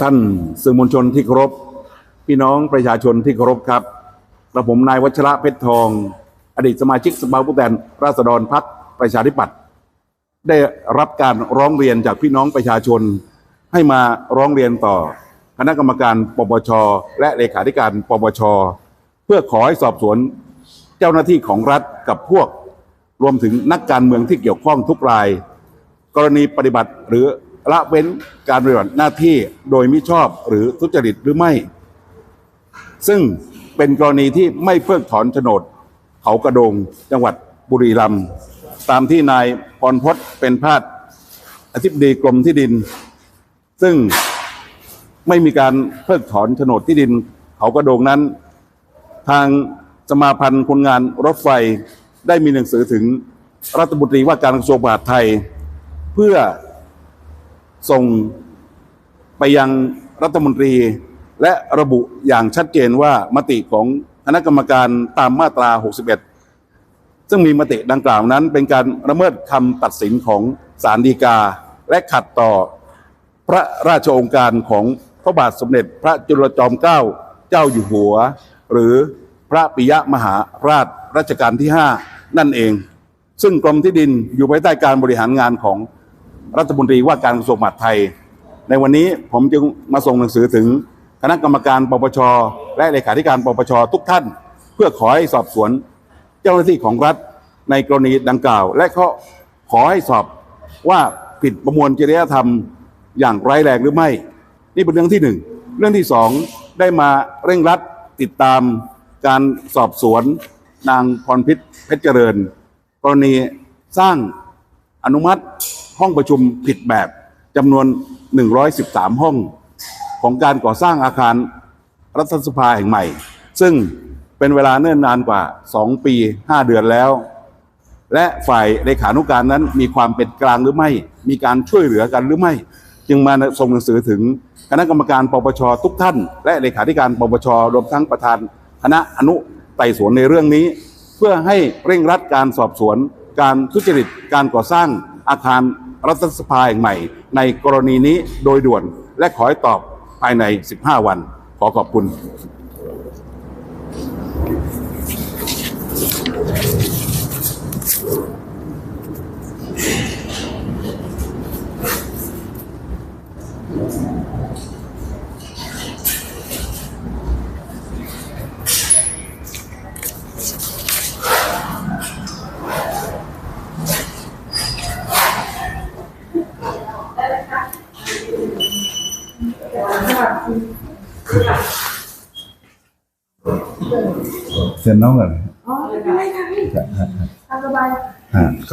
ท่านสื่อมวลชนที่เคารพพี่น้องประชาชนที่เคารพครับกระผมนายวัชระเพชรทอง อดีตสมาชิกสภาผู้แทนราษฎรพรรคประชาธิปัตย์ได้รับการร้องเรียนจากพี่น้องประชาชน ให้มาร้องเรียนต่อคณะกรรมการปปช และเลขาธิการปปช เพื่อขอให้สอบสวนเจ้าหน้าที่ของรัฐกับพวก รวมถึงนักการเมืองที่เกี่ยวข้องทุกราย กรณีปฏิบัติหรือ ละเว้นการปฏิบัติหน้าที่โดยมิชอบหรือทุจริตหรือไม่ ซึ่งเป็นกรณีที่ไม่เพิกถอนโฉนดเขากระโดงจังหวัดบุรีรัมย์ตามที่นายพรพศเป็นพาดอธิบดีกรมที่ดิน ซึ่งไม่มีการเพิกถอนโฉนดที่ดิน เขากระโดงนั้น ทางสมาพันธ์คนงานรถไฟได้มีหนังสือถึงรัฐมนตรีว่าการกระทรวงมหาดไทย เพื่อ ส่งไปยังรัฐมนตรี และระบุอย่างชัดเจนว่ามติของคณะกรรมการตามมาตรา 61 ซึ่งมีมติดังกล่าวนั้น เป็นการละเมิดคำตัดสินของศาลฎีกา และขัดต่อพระราชโองการของพระบาทสมเด็จพระจุลจอมเกล้าเจ้าอยู่หัว หรือพระปิยมหาราชรัชกาลที่ 5 นั่นเอง ซึ่งกรมที่ดินอยู่ภายใต้การบริหารงานของ รัฐมนตรีว่าการกระทรวงมหาดไทย ในวันนี้ผมจึงมาส่งหนังสือถึงคณะกรรมการปปช และเลขาธิการปปชทุกท่าน เพื่อขอให้สอบสวนเจ้าหน้าที่ของรัฐในกรณีดังกล่าว และก็ขอให้สอบว่าผิดประมวลจริยธรรมอย่างร้ายแรงหรือไม่ นี่เป็นเรื่องที่หนึ่งเรื่องที่สองได้มาเร่งรัดติดตามการสอบสวนนางพรพิษเพชรเจริญ กรณีสร้างอนุมัติ ห้องประชุมผิดแบบจำนวน 113 ห้องของการก่อสร้างอาคารรัฐสภาแห่งใหม่ ซึ่งเป็นเวลาเนิ่นนานกว่า 2 ปี 5 เดือนแล้ว และฝ่ายเลขานุการนั้นมีความเป็นกลางหรือไม่ มีการช่วยเหลือกันหรือไม่ จึงมาส่งหนังสือถึงคณะกรรมการปปชทุกท่าน และเลขาธิการปปชรวมทั้งประธานคณะอนุไต่สวนในเรื่องนี้ เพื่อให้เร่งรัดการสอบสวน การทุจริตการก่อสร้างอาคาร รัฐสภาแห่งใหม่ ในกรณีนี้โดยด่วน และขอให้ตอบภายใน 15 วัน ขอขอบคุณ เซ็นน้องก่อน อ๋อไม่เป็นไรค่ะพี่ ครับ ทำสบาย อ่าก็